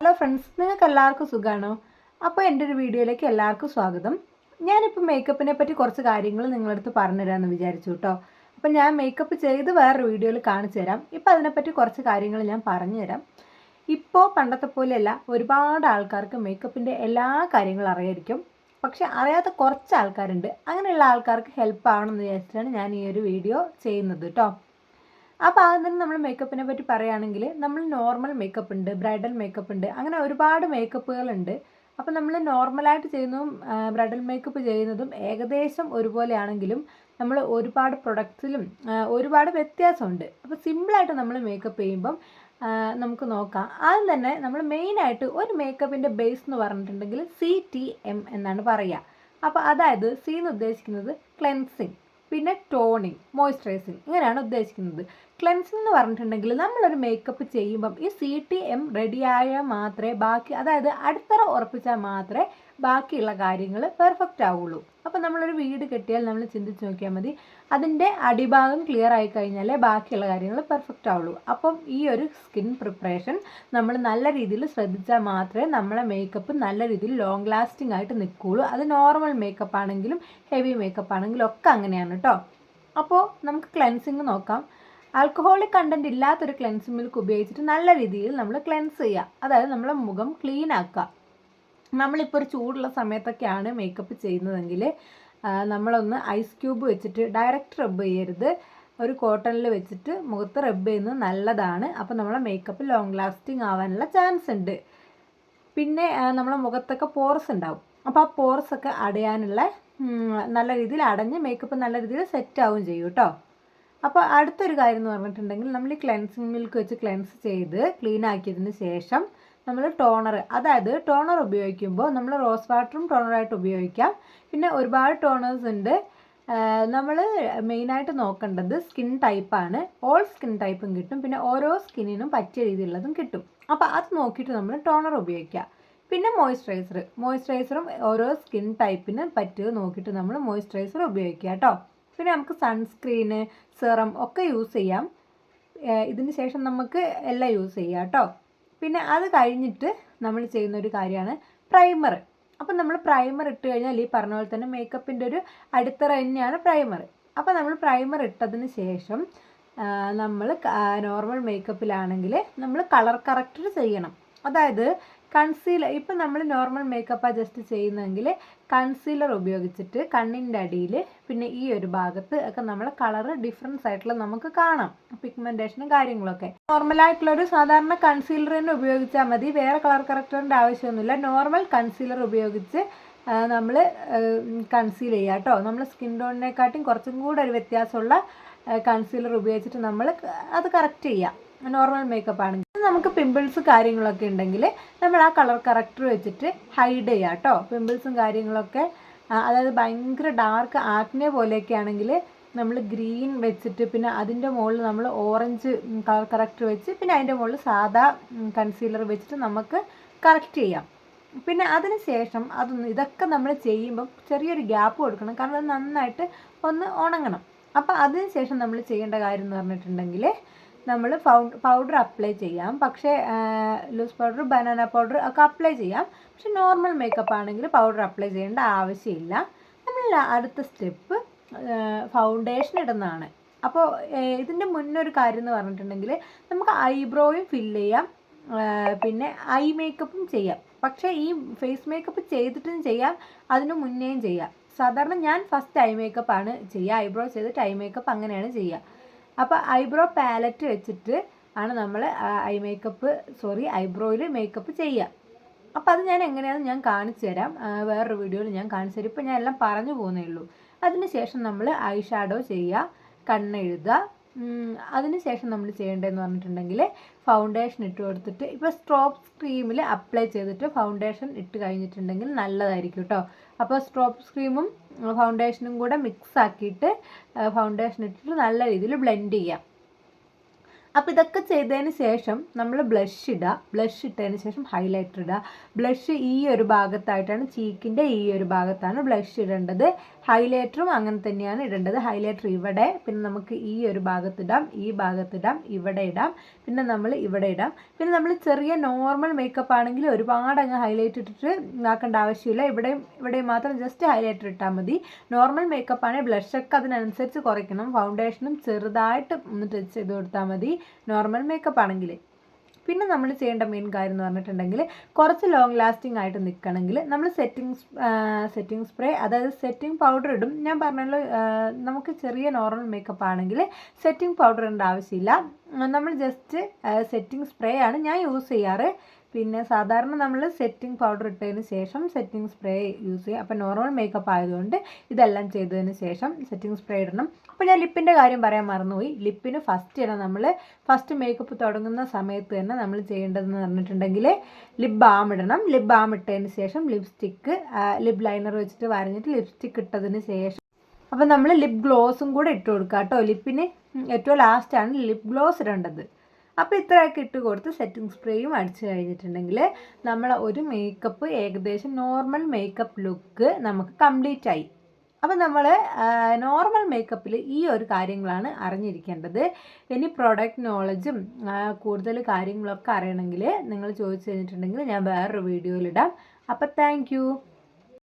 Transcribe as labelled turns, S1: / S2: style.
S1: Hello friends നിങ്ങൾക്ക് എല്ലാവർക്കും സുഖമാണോ അപ്പോൾ എന്റെ ഒരു വീഡിയോയിലേക്ക് എല്ലാവർക്കും സ്വാഗതം. ഞാനിപ്പോൾ മേക്കപ്പിനെ പറ്റി കുറച്ച് കാര്യങ്ങൾ നിങ്ങളടുത്ത് പറഞ്ഞുതരാമെന്ന് വിചാരിച്ചു കേട്ടോ. അപ്പം ഞാൻ മേക്കപ്പ് ചെയ്ത് വേറൊരു വീഡിയോയിൽ കാണിച്ചു തരാം. ഇപ്പോൾ അതിനെപ്പറ്റി കുറച്ച് കാര്യങ്ങൾ ഞാൻ പറഞ്ഞു തരാം. ഇപ്പോൾ പണ്ടത്തെ പോലെയല്ല ഒരുപാട് ആൾക്കാർക്ക് മേക്കപ്പിന്റെ എല്ലാ കാര്യങ്ങളും അറിയായിരിക്കും. പക്ഷെ അറിയാത്ത കുറച്ച് ആൾക്കാരുണ്ട്. അങ്ങനെയുള്ള ആൾക്കാർക്ക് ഹെൽപ്പ് ആവണമെന്ന് വിചാരിച്ചിട്ടാണ് ഞാൻ ഈ ഒരു വീഡിയോ ചെയ്യുന്നത് കേട്ടോ. ആദ്യം തന്നെ നമ്മൾ മേക്കപ്പിനെ പറ്റി പറയുകയാണെങ്കിൽ നമ്മൾ നോർമൽ മേക്കപ്പ് ഉണ്ട് ബ്രൈഡൽ മേക്കപ്പ് ഉണ്ട് അങ്ങനെ ഒരുപാട് മേക്കപ്പുകളുണ്ട് അപ്പോൾ നമ്മൾ നോർമലായിട്ട് ചെയ്യുന്നതും ബ്രൈഡൽ മേക്കപ്പ് ചെയ്യുന്നതും ഏകദേശം ഒരുപോലെയാണെങ്കിലും നമ്മൾ ഒരുപാട് പ്രൊഡക്ട്സിലും ഒരുപാട് വ്യത്യാസമുണ്ട്. അപ്പോൾ സിമ്പിളായിട്ട് നമ്മൾ മേക്കപ്പ് ചെയ്യുമ്പം നമുക്ക് നോക്കാം. ആദ്യം തന്നെ നമ്മൾ മെയിനായിട്ട് ഒരു മേക്കപ്പിന്റെ ബേസ് എന്ന് പറഞ്ഞിട്ടുണ്ടെങ്കിൽ സി ടി എം എന്നാണ് പറയുക. അപ്പോൾ അതായത് സി എന്ന് ഉദ്ദേശിക്കുന്നത് ക്ലെൻസിങ് പിന്നെ ടോണിങ് മോയ്സ്ചറൈസിങ് ഇങ്ങനെയാണ് ഉദ്ദേശിക്കുന്നത്. ക്ലെൻസിങ് എന്ന് പറഞ്ഞിട്ടുണ്ടെങ്കിൽ നമ്മളൊരു മേക്കപ്പ് ചെയ്യുമ്പം ഈ സി ടി എം റെഡിയായാൽ മാത്രമേ ബാക്കി അതായത് അടിത്തറ ഉറപ്പിച്ചാൽ മാത്രമേ ബാക്കിയുള്ള കാര്യങ്ങൾ പെർഫെക്റ്റ് ആവുള്ളൂ. അപ്പോൾ നമ്മളൊരു വീട് കെട്ടിയാൽ നമ്മൾ ചിന്തിച്ച് നോക്കിയാൽ മതി അതിന്റെ അടിഭാഗം ക്ലിയർ ആയി കഴിഞ്ഞാലേ ബാക്കിയുള്ള കാര്യങ്ങൾ പെർഫെക്റ്റ് ആവുള്ളൂ. അപ്പം ഈ ഒരു സ്കിൻ പ്രിപ്പറേഷൻ നമ്മൾ നല്ല രീതിയിൽ ശ്രദ്ധിച്ചാൽ മാത്രമേ നമ്മളെ മേക്കപ്പ് നല്ല രീതിയിൽ ലോങ് ലാസ്റ്റിംഗ് ആയിട്ട് നിൽക്കുകയുള്ളൂ. അത് നോർമൽ മേക്കപ്പ് ആണെങ്കിലും ഹെവി മേക്കപ്പ് ആണെങ്കിലും ഒക്കെ അങ്ങനെയാണ് കേട്ടോ അപ്പോൾ നമുക്ക് ക്ലെൻസിങ് നോക്കാം. ആൽക്കഹോളിക് കണ്ടന്റ് ഇല്ലാത്തൊരു ക്ലെൻസിങ് മിൽക്ക് ഉപയോഗിച്ചിട്ട് നല്ല രീതിയിൽ നമ്മൾ ക്ലെൻസ് ചെയ്യുക. അതായത് നമ്മളെ മുഖം ക്ലീൻ ആക്കുക. നമ്മളിപ്പോൾ ഒരു ചൂടുള്ള സമയത്തൊക്കെയാണ് മേക്കപ്പ് ചെയ്യുന്നതെങ്കിൽ നമ്മളൊന്ന് ഐസ് ക്യൂബ് വെച്ചിട്ട് ഡയറക്റ്റ് റബ്ബ് ചെയ്യരുത്. ഒരു കോട്ടണിൽ വെച്ചിട്ട് മുഖത്ത് റബ്ബ് ചെയ്യുന്നത് നല്ലതാണ്. അപ്പോൾ നമ്മളെ മേക്കപ്പ് ലോങ് ലാസ്റ്റിംഗ് ആവാനുള്ള ചാൻസ് ഉണ്ട്. പിന്നെ നമ്മളെ മുഖത്തൊക്കെ പോർസ് ഉണ്ടാവും. അപ്പോൾ ആ പോർസ് ഒക്കെ അടയാനുള്ള നല്ല രീതിയിൽ അടഞ്ഞ് മേക്കപ്പ് നല്ല രീതിയിൽ സെറ്റ് ആവുകയും ചെയ്യും കേട്ടോ. അപ്പോൾ അടുത്തൊരു കാര്യം എന്ന് പറഞ്ഞിട്ടുണ്ടെങ്കിൽ നമ്മൾ ഈ ക്ലെൻസിങ് മിൽക്ക് വെച്ച് ക്ലെൻസ് ചെയ്ത് ക്ലീൻ ആക്കിയതിന് ശേഷം നമ്മൾ ടോണർ അതായത് ടോണർ ഉപയോഗിക്കുമ്പോൾ നമ്മൾ റോസ് വാട്ടറും ടോണറായിട്ട് ഉപയോഗിക്കാം. പിന്നെ ഒരുപാട് ടോണേഴ്സ് ഉണ്ട്. നമ്മൾ മെയിനായിട്ട് നോക്കേണ്ടത് സ്കിൻ ടൈപ്പാണ് ഓൾ സ്കിൻ ടൈപ്പും കിട്ടും. പിന്നെ ഓരോ സ്കിന്നിനും പറ്റിയ രീതിയിലുള്ളതും കിട്ടും. അപ്പോൾ അത് നോക്കിയിട്ട് നമ്മൾ ടോണർ ഉപയോഗിക്കുക പിന്നെ മോയ്സ്ചറൈസർ മോയ്സ്ചറൈസറും ഓരോ സ്കിൻ ടൈപ്പിന് പറ്റുക നോക്കിയിട്ട് നമ്മൾ മോയ്സ്ചറൈസർ ഉപയോഗിക്കുക കേട്ടോ. പിന്നെ നമുക്ക് സൺസ്ക്രീന് സെറം ഒക്കെ യൂസ് ചെയ്യാം. ഇതിന് ശേഷം നമുക്ക് എല്ലാം യൂസ് ചെയ്യാം കേട്ടോ. പിന്നെ അത് കഴിഞ്ഞിട്ട് നമ്മൾ ചെയ്യുന്ന ഒരു കാര്യമാണ് പ്രൈമർ അപ്പം നമ്മൾ പ്രൈമർ ഇട്ട് കഴിഞ്ഞാൽ ഈ പറഞ്ഞ പോലെ തന്നെ മേക്കപ്പിന്റെ ഒരു അടിത്തറ തന്നെയാണ് പ്രൈമർ അപ്പോൾ നമ്മൾ പ്രൈമർ ഇട്ടതിന് ശേഷം നമ്മൾ നോർമൽ മേക്കപ്പിലാണെങ്കിൽ നമ്മൾ കളർ കറക്റ്റർ ചെയ്യണം. അതായത് കൺസീലർ ഇപ്പം നമ്മൾ നോർമൽ മേക്കപ്പാണ് ജസ്റ്റ് ചെയ്യുന്നതെങ്കിൽ കൺസീലർ ഉപയോഗിച്ചിട്ട് കണ്ണിന്റെ അടിയിൽ പിന്നെ ഈ ഒരു ഭാഗത്ത് ഒക്കെ നമ്മൾ കളർ ഡിഫറൻസ് ആയിട്ടുള്ള നമുക്ക് കാണാം പിഗ്മെന്റേഷനും കാര്യങ്ങളൊക്കെ. നോർമലായിട്ടുള്ള ഒരു സാധാരണ കൺസീലർ തന്നെ ഉപയോഗിച്ചാൽ മതി വേറെ കളർ കറക്റ്ററിന്റെ ആവശ്യമൊന്നുമില്ല. നോർമൽ കൺസീലർ ഉപയോഗിച്ച് നമ്മൾ കൺസീൽ ചെയ്യുക കേട്ടോ. നമ്മൾ സ്കിൻ ടോണിനെക്കാട്ടും കുറച്ചും കൂടെ ഒരു വ്യത്യാസമുള്ള കൺസീലർ ഉപയോഗിച്ചിട്ട് നമ്മൾ അത് കറക്റ്റ് ചെയ്യുക. നോർമൽ മേക്കപ്പ് ആണെങ്കിൽ. നമുക്ക് പിമ്പിൾസ് കാര്യങ്ങളൊക്കെ ഉണ്ടെങ്കിൽ നമ്മൾ ആ കളർ കറക്റ്റർ വെച്ചിട്ട് ഹൈഡ് ചെയ്യുക കേട്ടോ പിമ്പിൾസും കാര്യങ്ങളൊക്കെ അതായത് ഭയങ്കര ഡാർക്ക് ആക്നെ പോലെയൊക്കെ ആണെങ്കിൽ നമ്മൾ ഗ്രീൻ വെച്ചിട്ട് പിന്നെ അതിന്റെ മുകളിൽ നമ്മൾ ഓറഞ്ച് കളർ കറക്റ്റർ വെച്ച് പിന്നെ അതിന്റെ മുകളിൽ സാദാ കൺസീലർ വെച്ചിട്ട് നമുക്ക് കറക്റ്റ് ചെയ്യാം. പിന്നെ അതിന് ശേഷം അതൊന്ന് ഇതൊക്കെ നമ്മൾ ചെയ്യുമ്പോൾ ചെറിയൊരു ഗ്യാപ്പ് കൊടുക്കണം. കാരണം അത് നന്നായിട്ട് ഒന്ന് ഉണങ്ങണം. അപ്പോൾ അതിന് ശേഷം നമ്മൾ ചെയ്യേണ്ട കാര്യം എന്ന് പറഞ്ഞിട്ടുണ്ടെങ്കിൽ നമ്മൾ പൗഡ് പൗഡർ അപ്ലൈ ചെയ്യാം. പക്ഷേ ലൂസ് പൗഡർ ബനാന പൗഡർ ഒക്കെ അപ്ലൈ ചെയ്യാം. പക്ഷെ നോർമൽ മേക്കപ്പ് ആണെങ്കിൽ പൗഡർ അപ്ലൈ ചെയ്യേണ്ട ആവശ്യമില്ല. നമ്മൾ അടുത്ത സ്റ്റെപ്പ് ഫൗണ്ടേഷൻ ഇടുന്നതാണ്. അപ്പോൾ ഇതിന്റെ മുന്നൊരു കാര്യം എന്ന് പറഞ്ഞിട്ടുണ്ടെങ്കിൽ നമുക്ക് ഐബ്രോയും ഫില്ല് ചെയ്യാം. പിന്നെ ഐ മേക്കപ്പും ചെയ്യാം. പക്ഷേ ഈ ഫേസ് മേക്കപ്പ് ചെയ്തിട്ടും ചെയ്യാം അതിന് മുന്നേയും ചെയ്യാം. സാധാരണ ഞാൻ ഫസ്റ്റ് ഐ മേക്കപ്പ് ആണ് ചെയ്യുക ഐബ്രോ ചെയ്തിട്ട് ഐ മേക്കപ്പ് അങ്ങനെയാണ് ചെയ്യുക അപ്പോൾ ഐബ്രോ പാലറ്റ് വെച്ചിട്ട് ആണ് നമ്മൾ ഐ മേക്കപ്പ് സോറി ഐബ്രോയിൽ മേക്കപ്പ് ചെയ്യുക അപ്പോൾ അത് ഞാൻ എങ്ങനെയാണെന്ന് ഞാൻ കാണിച്ചു തരാം. വേറൊരു വീഡിയോയിൽ ഞാൻ കാണിച്ചു തരാം. ഇപ്പോൾ ഞാൻ എല്ലാം പറഞ്ഞു പോകുന്നേ ഉള്ളൂ. അതിനുശേഷം നമ്മൾ ഐ ഷാഡോ ചെയ്യുക കണ്ണെഴുതുക ഉം, അതിന് ശേഷം നമ്മൾ ചെയ്യേണ്ടതെന്ന് പറഞ്ഞിട്ടുണ്ടെങ്കിൽ ഫൗണ്ടേഷൻ ഇട്ട് കൊടുത്തിട്ട് ഇപ്പോൾ സ്ട്രോപ്പ് സ്ക്രീമിൽ അപ്ലൈ ചെയ്തിട്ട് ഫൗണ്ടേഷൻ ഇട്ട് കഴിഞ്ഞിട്ടുണ്ടെങ്കിൽ നല്ലതായിരിക്കും കേട്ടോ അപ്പോൾ സ്ട്രോപ്പ് സ്ക്രീമും ഫൗണ്ടേഷനും കൂടെ മിക്സ് ആക്കിയിട്ട് ഫൗണ്ടേഷൻ ഇട്ടിട്ട് നല്ല രീതിയിൽ ബ്ലെൻഡ് ചെയ്യാം. അപ്പോൾ ഇതൊക്കെ ചെയ്തതിന് ശേഷം നമ്മൾ ബ്ലഷ് ഇടുക ബ്ലഷ് ഇട്ടതിന് ശേഷം ഹൈലൈറ്റർ ഇടുക ബ്ലഷ് ഈ ഒരു ഭാഗത്തായിട്ടാണ് ചീക്കിന്റെ ഈ ഒരു ഭാഗത്താണ് ബ്ലഷ് ഇടേണ്ടത്. ഹൈലൈറ്ററും അങ്ങനെ തന്നെയാണ് ഇടേണ്ടത്. ഹൈലൈറ്റർ ഇവിടെ പിന്നെ നമുക്ക് ഈ ഒരു ഭാഗത്തിടാം ഈ ഭാഗത്തിടാം ഇവിടെ ഇടാം പിന്നെ നമ്മൾ ഇവിടെ ഇടാം. പിന്നെ നമ്മൾ ചെറിയ നോർമൽ മേക്കപ്പ് ആണെങ്കിൽ ഒരുപാട് അങ്ങ് ഹൈലൈറ്റ് ഇട്ടിട്ട് ഇതാക്കേണ്ട ആവശ്യമില്ല. ഇവിടെയും ഇവിടെയും മാത്രം ജസ്റ്റ് ഹൈലൈറ്റർ ഇട്ടാൽ മതി. നോർമൽ മേക്കപ്പ് ആണെങ്കിൽ ബ്ലഷൊക്കെ അതിനനുസരിച്ച് കുറയ്ക്കണം. ഫൗണ്ടേഷനും ചെറുതായിട്ട് ഒന്ന് ടച്ച് ചെയ്ത് കൊടുത്താൽ മതി. നോർമൽ മേക്കപ്പ് ആണെങ്കിൽ പിന്നെ നമ്മൾ ചെയ്യേണ്ട മെയിൻ കാര്യം എന്ന് പറഞ്ഞിട്ടുണ്ടെങ്കിൽ കുറച്ച് ലോങ് ലാസ്റ്റിംഗ് ആയിട്ട് നിൽക്കണമെങ്കിൽ നമ്മൾ സെറ്റിംഗ് സെറ്റിംഗ് സ്പ്രേ അതായത് സെറ്റിംഗ് പൗഡർ ഇടും. ഞാൻ പറഞ്ഞല്ലോ നമുക്ക് ചെറിയ നോർമൽ മേക്കപ്പ് ആണെങ്കിൽ സെറ്റിംഗ് പൗഡർ ഇടേണ്ട ആവശ്യമില്ല. നമ്മൾ ജസ്റ്റ് സെറ്റിംഗ് സ്പ്രേ ആണ് ഞാൻ യൂസ് ചെയ്യാറ്. പിന്നെ സാധാരണ നമ്മൾ സെറ്റിംഗ് പൗഡർ ഇട്ടതിന് ശേഷം സെറ്റിംഗ് സ്പ്രേ യൂസ് ചെയ്യുക. അപ്പോൾ നോർമൽ മേക്കപ്പ് ആയതുകൊണ്ട് ഇതെല്ലാം ചെയ്തതിന് ശേഷം സെറ്റിംഗ് സ്പ്രേ ഇടണം. അപ്പോൾ ഞാൻ ലിപ്പിന്റെ കാര്യം പറയാൻ മറന്നുപോയി. ലിപ്പിന് ഫസ്റ്റ് ഇടണം നമ്മൾ. ഫസ്റ്റ് മേക്കപ്പ് തുടങ്ങുന്ന സമയത്ത് തന്നെ നമ്മൾ ചെയ്യേണ്ടതെന്ന് പറഞ്ഞിട്ടുണ്ടെങ്കിൽ ലിപ് ബാം ഇടണം. ലിപ് ബാം ഇട്ടതിന് ശേഷം ലിപ്സ്റ്റിക്ക് ലിപ് ലൈനർ വെച്ചിട്ട് വരഞ്ഞിട്ട് ലിപ്സ്റ്റിക്ക് ഇട്ടതിന് ശേഷം അപ്പോൾ നമ്മൾ ലിപ് ഗ്ലോസും കൂടെ ഇട്ട് കൊടുക്കുക കേട്ടോ. ലിപ്പിന് ഏറ്റവും ലാസ്റ്റാണ് ലിപ് ഗ്ലോസ് ഇടേണ്ടത്. അപ്പോൾ ഇത്രയൊക്കെ ഇട്ട് കൊടുത്ത് സെറ്റിംഗ് സ്പ്രേയും അടിച്ചു കഴിഞ്ഞിട്ടുണ്ടെങ്കിൽ നമ്മൾ ഒരു മേക്കപ്പ് ഏകദേശം നോർമൽ മേക്കപ്പ് ലുക്ക് നമുക്ക് കംപ്ലീറ്റ് ആയി. അപ്പോൾ നമ്മൾ നോർമൽ മേക്കപ്പിൽ ഈ ഒരു കാര്യങ്ങളാണ് അറിഞ്ഞിരിക്കേണ്ടത്. ഇനി പ്രൊഡക്റ്റ് നോളജും കൂടുതൽ കാര്യങ്ങളൊക്കെ അറിയണമെങ്കിൽ നിങ്ങൾ ചോദിച്ചു കഴിഞ്ഞിട്ടുണ്ടെങ്കിൽ ഞാൻ വേറൊരു വീഡിയോയിലിടാം അപ്പോൾ താങ്ക്